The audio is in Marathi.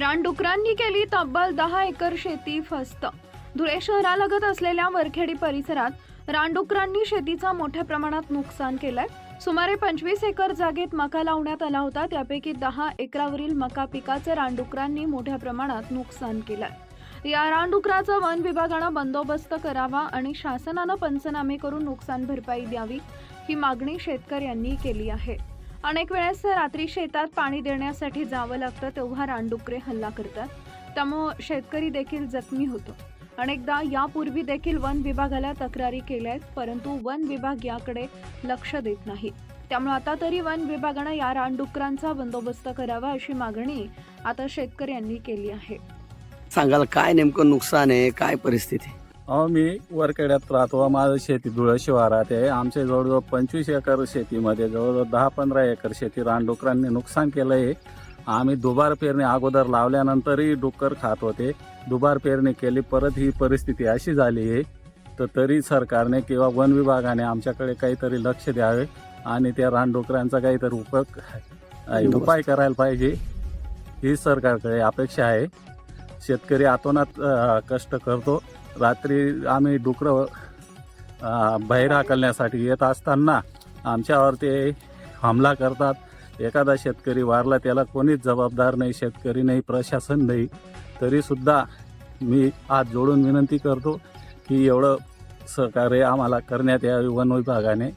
रानडुकरांनी केली तब्बल दहा एकर शेती फस्त. धुळे शहरालगत असलेल्या वरखेडी परिसरात रानडुकरांनी शेतीचा मोठ्या प्रमाणात नुकसान केलंय. सुमारे पंचवीस एकर जागेत मका लावण्यात आला होता त्यापैकी दहा एकरावरील मका पिकाचे रानडुकरांनी मोठ्या प्रमाणात नुकसान केलंय. या रानडुकराचा वन विभागानं बंदोबस्त करावा आणि शासनानं पंचनामे करून नुकसान भरपाई द्यावी ही मागणी शेतकऱ्यांनी केली आहे. अनेक वेळेस रात्री शेतात पाणी देण्यासाठी जावं लागतं तेव्हा रानडुकरे हल्ला करतात. त्यामुळं शेतकरी देखील जखमी होतो. अनेकदा यापूर्वी देखील वन विभागाला तक्रारी केल्या आहेत परंतु वन विभाग याकडे लक्ष देत नाही. त्यामुळे आता तरी वन विभागानं या रानडुकरांचा बंदोबस्त करावा अशी मागणी आता शेतकऱ्यांनी केली आहे. सांगाल काय नेमकं नुकसान आहे काय परिस्थिती? अहो मी वरखेड्यात राहतो. माझं शेती धुळं शिवारात आहे आमच्या जवळजवळ पंचवीस एकर शेतीमध्ये जवळजवळ दहा पंधरा एकर शेती रानडुकरांनी नुकसान केलं आहे आम्ही दुबार पेरणी अगोदर लावल्यानंतरही डुक्कर खात होते. दुबार पेरणी केली परत ही परिस्थिती अशी झाली आहे. तर तरी सरकारने किंवा वन विभागाने आमच्याकडे काहीतरी लक्ष द्यावे आणि त्या रानडुकरांचा काहीतरी उप उपाय करायला पाहिजे. ही सरकारकडे अपेक्षा आहे. शेतकरी आतोनात कष्ट करतो. रात्री आम्ही डुकरं अ, बाहेर हाकलण्यासाठी येत असताना आमच्यावर ते हमला करतात. एखादा शेतकरी वारला त्याला कोणीच जबाबदार नाही शेतकरी नाही प्रशासन नाही. तरीसुद्धा मी आज जोडून विनंती करतो की एवढं सहकार्य आम्हाला करण्यात यावे वन विभागाने.